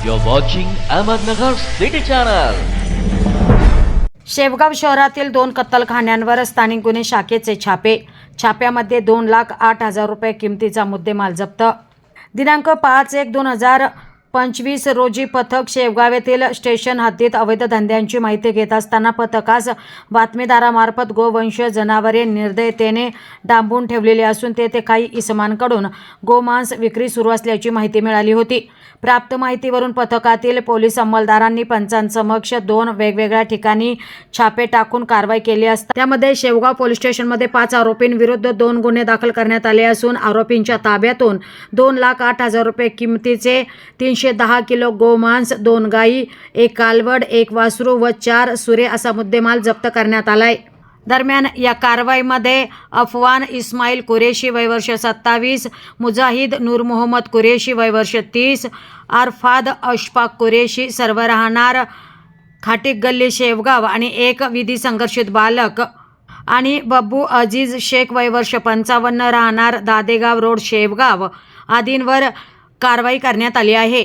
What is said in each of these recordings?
You're watching Ahmednagar City Channel. Shevgaon शहरातील दोन कत्तलखान्यांवर स्थानिक गुन्हे शाखेचे छापे छाप्यामध्ये दोन लाख आठ हजार रुपये किमतीचा मुद्देमाल जप्त दिनांक पाच एक दोन हजार पंचवीस रोजी पथक शेवगाव येथील स्टेशन हद्दीत अवैध धंद्यांची माहिती घेत असताना पथकास बातमीदारामार्फत गोवंश जनावरे निर्दयतेने डांबून ठेवलेली असून तेथे काही इसमांकडून गोमांस विक्री सुरू असल्याची माहिती मिळाली होती. प्राप्त माहितीवरून पथकातील पोलीस अंमलदारांनी पंचांसमक्ष दोन वेगवेगळ्या ठिकाणी छापे टाकून कारवाई केली असता त्यामध्ये शेवगाव पोलीस स्टेशनमध्ये पाच आरोपींविरुद्ध दोन गुन्हे दाखल करण्यात आले असून आरोपींच्या ताब्यातून दोन लाख आठ हजार रुपये किमतीचे तीन तीनशे दहा किलो गोमांस दोन गायी एक कालवड एक वासरू व चार सुरे असा मुद्देमाल जप्त करण्यात आलाय. दरम्यान या कारवाईमध्ये अफवान इस्माईल कुरेशी वयवर्ष सत्तावीस मुजाहिद नूर मोहम्मद कुरेशी वयवर्ष तीस आरफाद अशफाक कुरेशी सर्व राहणार खाटीक गल्ली शेवगाव आणि एक विधी संघर्षित बालक आणि बब्बू अजीज शेख वयवर्ष पंचावन्न राहणार दादेगाव रोड शेवगाव आदींवर कारवाई करण्यात आली आहे.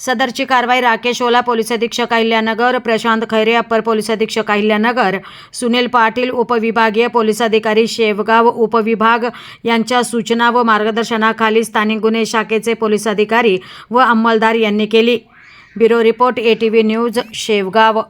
सदरची कारवाई राकेश ओला पोलीस अधीक्षक अहिल्यानगर प्रशांत खैरे अप्पर पोलीस अधीक्षक अहिल्यानगर सुनील पाटील उपविभागीय पोलीस अधिकारी शेवगाव उपविभाग यांच्या सूचना व मार्गदर्शनाखाली स्थानिक गुन्हे शाखेचे पोलीस अधिकारी व अंमलदार यांनी केली. Bureau report A T V news Shevgaon.